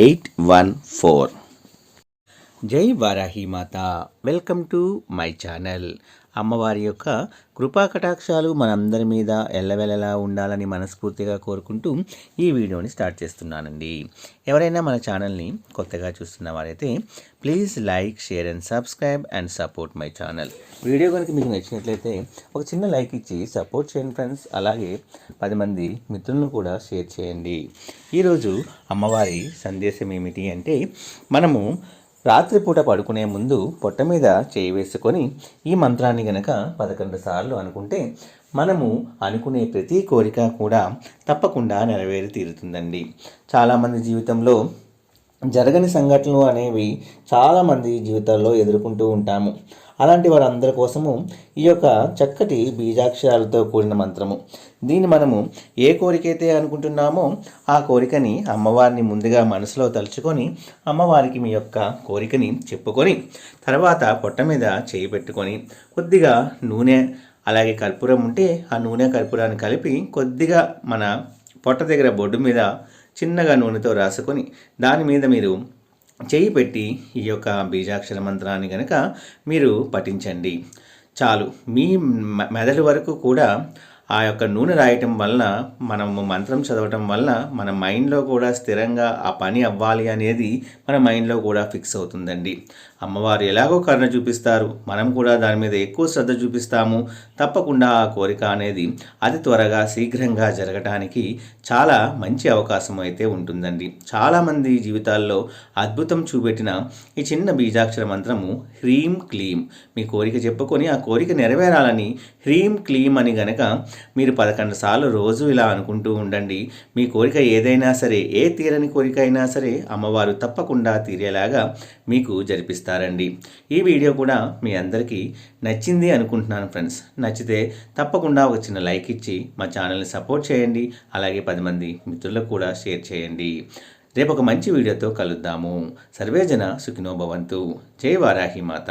eight one four జై వారాహి మాత. Welcome to my channel. అమ్మవారి యొక్క కృపా కటాక్షాలు మనందరి మీద ఎల్లవెల్లలా ఉండాలని మనస్ఫూర్తిగా కోరుకుంటూ ఈ వీడియోని స్టార్ట్ చేస్తున్నానండి. ఎవరైనా మన ఛానల్ని కొత్తగా చూస్తున్న వారైతే please like share and subscribe and support my channel. Video కనుక మీకు నచ్చినట్లయితే ఒక చిన్న లైక్ ఇచ్చి సపోర్ట్ చేయండి ఫ్రెండ్స్. అలాగే పది మంది మిత్రులను కూడా షేర్ చేయండి. ఈరోజు అమ్మవారి సందేశం ఏమిటి అంటే మనము రాత్రిపూట పడుకునే ముందు పొట్ట మీద చేయి వేసుకొని ఈ మంత్రాన్ని గనక పదకొండు సార్లు అనుకుంటే మనము అనుకునే ప్రతి కోరిక కూడా తప్పకుండా నెరవేరి తీరుతుందండి. చాలామంది జీవితంలో జరగని సంఘటనలు అనేవి చాలామంది జీవితాల్లో ఎదుర్కొంటూ ఉంటాము. అలాంటి వారందరి కోసము ఈ యొక్క చక్కటి బీజాక్షరాలతో కూడిన మంత్రము. దీన్ని మనము ఏ కోరికైతే అనుకుంటున్నామో ఆ కోరికని అమ్మవారిని ముందుగా మనసులో తలుచుకొని అమ్మవారికి మీ యొక్క కోరికని చెప్పుకొని తర్వాత పొట్ట మీద చేయి పెట్టుకొని కొద్దిగా నూనె అలాగే కర్పూరం ఉంటే ఆ నూనె కర్పూరాన్ని కలిపి కొద్దిగా మన పొట్ట దగ్గర బొడ్డు మీద చిన్నగా నూనెతో రాసుకొని దాని మీద మీరు చేయి పెట్టి ఈ యొక్క బీజాక్షర మంత్రాన్ని కనుక మీరు పఠించండి. చాలు. మీ మెదడు వరకు కూడా ఆ యొక్క నూనె రాయటం వలన మనము మంత్రం చదవటం వలన మన మైండ్లో కూడా స్థిరంగా ఆ పని అవ్వాలి అనేది మన మైండ్లో కూడా ఫిక్స్ అవుతుందండి. అమ్మవారు ఎలాగో కరుణ చూపిస్తారు. మనం కూడా దాని మీద ఎక్కువ శ్రద్ధ చూపిస్తాము. తప్పకుండా ఆ కోరిక అనేది అతి త్వరగా శీఘ్రంగా జరగటానికి చాలా మంచి అవకాశం అయితే ఉంటుందండి. చాలామంది జీవితాల్లో అద్భుతం చూపెట్టిన ఈ చిన్న బీజాక్షర మంత్రము హ్రీం క్లీం. మీ కోరిక చెప్పుకొని ఆ కోరిక నెరవేరాలని హ్రీం క్లీం అని గనక మీరు పదకొండు సార్లు రోజు ఇలా అనుకుంటూ ఉండండి. మీ కోరిక ఏదైనా సరే ఏ తీరని కోరిక అయినా సరే అమ్మవారు తప్పకుండా తీరేలాగా మీకు జరిపిస్తారండి. ఈ వీడియో కూడా మీ అందరికీ నచ్చింది అనుకుంటున్నాను ఫ్రెండ్స్. నచ్చితే తప్పకుండా ఒక చిన్న లైక్ ఇచ్చి మా ఛానల్ని సపోర్ట్ చేయండి. అలాగే పది మంది మిత్రులకు కూడా షేర్ చేయండి. రేపు ఒక మంచి వీడియోతో కలుద్దాము. సర్వేజన సుఖినోభవంతు జై వారాహి మాత.